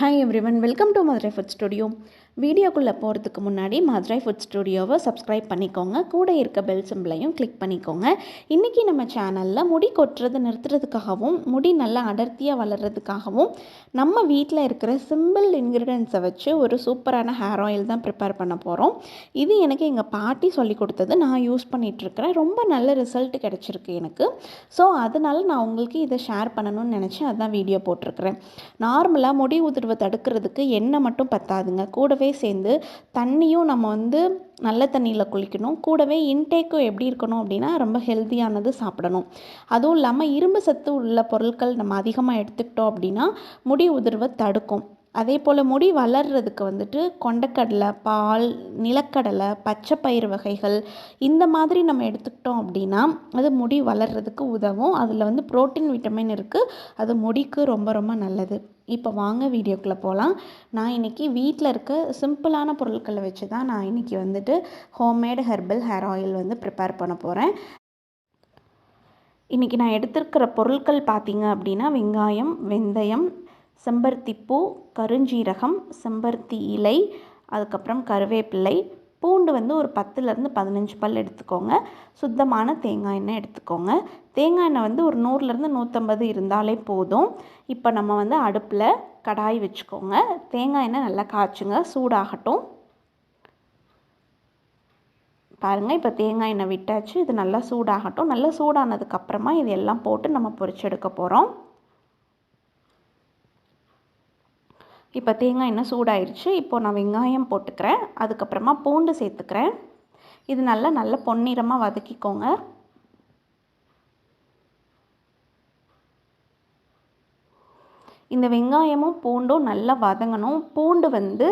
Hi everyone, welcome to Madre Food Studio. வீடியோக்குள்ளே போகிறதுக்கு முன்னாடி மதுரை ஃபுட் ஸ்டுடியோவை சப்ஸ்கிரைப் பண்ணிக்கோங்க. கூட இருக்க பெல் சிம்பிளையும் கிளிக் பண்ணிக்கோங்க. இன்றைக்கி நம்ம சேனலில் முடி கொட்டுறது நிறுத்துறதுக்காகவும் முடி நல்லா அடர்த்தியாக வளர்கிறதுக்காகவும் நம்ம வீட்டில் இருக்கிற சிம்பிள் இன்க்ரீடியன்ஸை வச்சு ஒரு சூப்பரான ஹேர் ஆயில் தான் ப்ரிப்பேர் பண்ண போகிறோம் இது எனக்கு எங்கள் பாட்டி சொல்லி கொடுத்தது. நான் யூஸ் பண்ணிகிட்ருக்கிறேன் ரொம்ப நல்ல ரிசல்ட் கிடச்சிருக்கு எனக்கு. ஸோ அதனால் நான் உங்களுக்கு இதை ஷேர் பண்ணணும்னு நினச்சி அதான் வீடியோ போட்டிருக்கிறேன். நார்மலாக முடி உதிர்வை தடுக்கிறதுக்கு எண்ணெய் மட்டும் பத்தாதுங்க. கூடவே சேர்ந்து தண்ணியும் நம்ம வந்து நல்ல தண்ணியில் குளிக்கணும். கூடவே இன்டேக்கும் எப்படி இருக்கணும் அப்படின்னா ரொம்ப ஹெல்த்தியானது சாப்பிடணும். அதுவும் இல்லாமல் இரும்பு சத்து உள்ள பொருட்கள் நம்ம அதிகமாக எடுத்துக்கிட்டோம் அப்படின்னா முடி உதிர்வை தடுக்கும். அதே போல் முடி வளர்கிறதுக்கு வந்துட்டு கொண்டக்கடலை பால் நிலக்கடலை பச்சை பயிறு வகைகள் இந்த மாதிரி நம்ம எடுத்துக்கிட்டோம் அப்படின்னா அது முடி வளர்கிறதுக்கு உதவும். அதில் வந்து புரோட்டீன் விட்டமின் இருக்குது அது முடிக்கு ரொம்ப ரொம்ப நல்லது. இப்போ வாங்க வீடியோக்குள்ளே போகலாம் நான் இன்றைக்கி வீட்டில் இருக்க சிம்பிளான பொருட்களை வச்சு தான் நான் இன்றைக்கி வந்துட்டு ஹோம்மேடு ஹெர்பல் ஹேர் ஆயில் வந்து ப்ரிப்பேர் பண்ண போகிறேன் இன்றைக்கி நான் எடுத்திருக்கிற பொருட்கள் பார்த்திங்க அப்படின்னா வெங்காயம் வெந்தயம் செம்பருத்திப்பூ கருஞ்சீரகம் செம்பருத்தி இலை அதுக்கப்புறம் கருவேப்பிலை. பூண்டு வந்து ஒரு பத்துலேருந்து பதினஞ்சு பல் எடுத்துக்கோங்க. சுத்தமான தேங்காய் எண்ணெய் எடுத்துக்கோங்க. தேங்காய் எண்ணெய் வந்து ஒரு நூறுலேருந்து நூற்றம்பது இருந்தாலே போதும். இப்போ நம்ம வந்து அடுப்பில் கடாய் வச்சுக்கோங்க. தேங்காய் எண்ணெய் நல்லா காய்ச்சுங்க. சூடாகட்டும். பாருங்கள் இப்போ தேங்காய் எண்ணெய் விட்டாச்சு. இது நல்லா சூடாகட்டும். நல்லா சூடானதுக்கப்புறமா இது எல்லாம் போட்டு நம்ம பொரிச்செடுக்க போகிறோம் இப்போ தேங்காய் எண்ணெய் சூடாயிருச்சு. இப்போது நான் வெங்காயம் போட்டுக்கிறேன். அதுக்கப்புறமா பூண்டு சேர்த்துக்கிறேன். இது நல்லா நல்ல பொன்னிறமாக வதக்கிக்கோங்க. இந்த வெங்காயமும் பூண்டும் நல்லா வதங்கணும். பூண்டு வந்து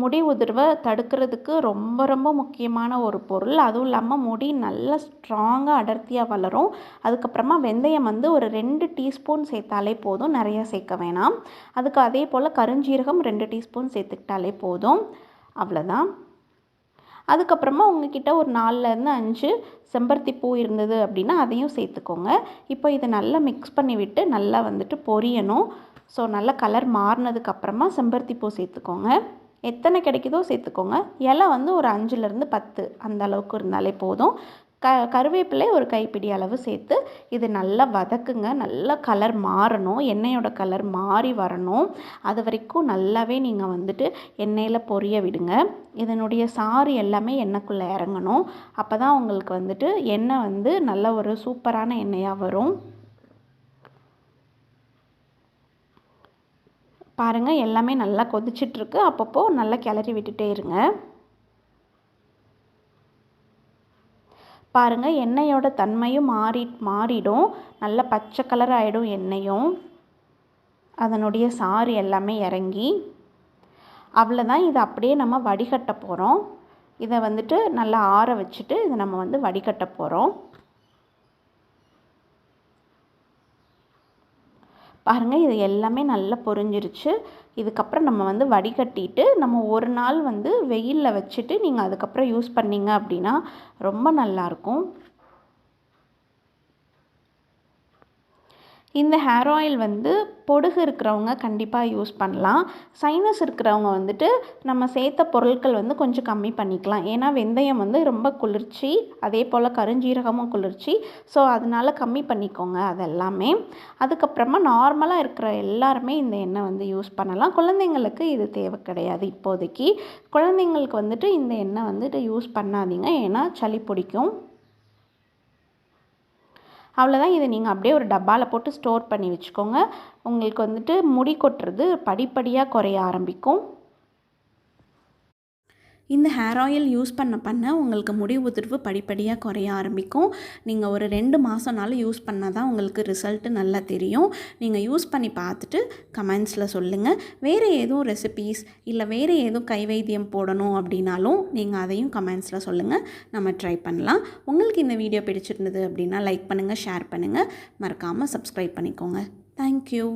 முடி உதிர்வை தடுக்கிறதுக்கு ரொம்ப ரொம்ப முக்கியமான ஒரு பொருள். அதுவும் இல்லாமல் முடி நல்லா ஸ்ட்ராங்காக அடர்த்தியாக வளரும். அதுக்கப்புறமா வெந்தயம் வந்து ஒரு ரெண்டு டீஸ்பூன் சேர்த்தாலே போதும். நிறைய சேர்க்க வேணாம். அதுக்கு அதே போல் கருஞ்சீரகம் ரெண்டு டீஸ்பூன் சேர்த்துக்கிட்டாலே போதும். அவ்வளோதான். அதுக்கப்புறமா உங்ககிட்ட ஒரு நாலுலேருந்து அஞ்சு செம்பருத்தி பூ இருந்தது அப்படின்னா அதையும் சேர்த்துக்கோங்க. இப்போ இதை நல்லா மிக்ஸ் பண்ணி விட்டு நல்லா வந்துட்டு பொரியணும். ஸோ நல்லா கலர் மாறினதுக்கப்புறமா செம்பருத்தி பூ சேர்த்துக்கோங்க. எத்தனை கிடைக்குதோ சேர்த்துக்கோங்க. இலை வந்து ஒரு அஞ்சுலேருந்து பத்து அந்த அளவுக்கு இருந்தாலே போதும். க கருவேப்பிலை ஒரு கைப்பிடி அளவு சேர்த்து இது நல்லா வதக்குங்க. நல்லா கலர் மாறணும். எண்ணெயோட கலர் மாறி வரணும். அது வரைக்கும் நல்லாவே நீங்கள் வந்துட்டு எண்ணெயில் பொரிய விடுங்க. இதனுடைய சாறு எல்லாமே எண்ணெய்க்குள்ளே இறங்கணும். அப்போ தான் உங்களுக்கு வந்துட்டு எண்ணெய் வந்து நல்ல ஒரு சூப்பரான எண்ணெயாக வரும். பாருங்கள் எல்லாமே நல்லா கொதிச்சிட்ருக்கு. அப்பப்போ நல்லா கிளறி விட்டுட்டே இருங்க. பாருங்கள் எண்ணெயோட தன்மையும் மாறி மாறிடும். நல்ல பச்சை கலர் ஆகிடும் எண்ணெயும். அதனுடைய சாறு எல்லாமே இறங்கி. அவ்வளோதான் இதை அப்படியே நம்ம வடிகட்ட போகிறோம் இதை வந்துட்டு நல்லா ஆற வச்சுட்டு இதை நம்ம வந்து வடிகட்ட போகிறோம் பாருங்கள் இது எல்லாமே நல்லா பொரிஞ்சிருச்சு. இதுக்கப்புறம் நம்ம வந்து வடிகட்டிட்டு நம்ம ஒரு நாள் வந்து வெயிலில் வச்சுட்டு நீங்கள் அதுக்கப்புறம் யூஸ் பண்ணிங்க அப்படின்னா ரொம்ப நல்லாயிருக்கும் இந்த ஹேர் ஆயில் வந்து பொடுகு இருக்கிறவங்க கண்டிப்பாக யூஸ் பண்ணலாம். சைனஸ் இருக்கிறவங்க வந்துட்டு நம்ம சேர்த்த பொருட்கள் வந்து கொஞ்சம் கம்மி பண்ணிக்கலாம். ஏன்னா வெந்தயம் வந்து ரொம்ப குளிர்ச்சி அதே போல் கருஞ்சீரகமும் குளிர்ச்சி. ஸோ அதனால் கம்மி பண்ணிக்கோங்க அதெல்லாமே. அதுக்கப்புறமா நார்மலாக இருக்கிற எல்லாருமே இந்த எண்ணெய் வந்து யூஸ் பண்ணலாம். குழந்தைங்களுக்கு இது தேவை கிடையாது இப்போதைக்கு. குழந்தைங்களுக்கு வந்துட்டு இந்த எண்ணெய் வந்துட்டு யூஸ் பண்ணாதீங்க. ஏன்னா சளி பிடிக்கும். அவ்வளோதான் இதை நீங்கள் அப்படியே ஒரு டப்பாவில் போட்டு ஸ்டோர் பண்ணி வச்சுக்கோங்க. உங்களுக்கு வந்துட்டு முடி கொட்டுறது படிப்படியாக குறைய ஆரம்பிக்கும். இந்த ஹேர் ஆயில் யூஸ் பண்ண பண்ண உங்களுக்கு முடி உதிர்வு படிப்படியாக குறைய ஆரம்பிக்கும். நீங்கள் ஒரு ரெண்டு மாதம்னாலும் யூஸ் பண்ணால் தான் உங்களுக்கு ரிசல்ட்டு நல்லா தெரியும். நீங்கள் யூஸ் பண்ணி பார்த்துட்டு கமெண்ட்ஸில் சொல்லுங்கள் வேறு எதுவும் ரெசிபீஸ் இல்லை வேறு எதுவும் கைவைத்தியம் போடணும் அப்படின்னாலும் நீங்கள் அதையும் கமெண்ட்ஸில் சொல்லுங்கள் நம்ம ட்ரை பண்ணலாம். உங்களுக்கு இந்த வீடியோ பிடிச்சிருந்தது அப்படின்னா லைக் பண்ணுங்கள் ஷேர் பண்ணுங்கள் மறக்காமல் சப்ஸ்கிரைப் பண்ணிக்கோங்க. தேங்க்யூ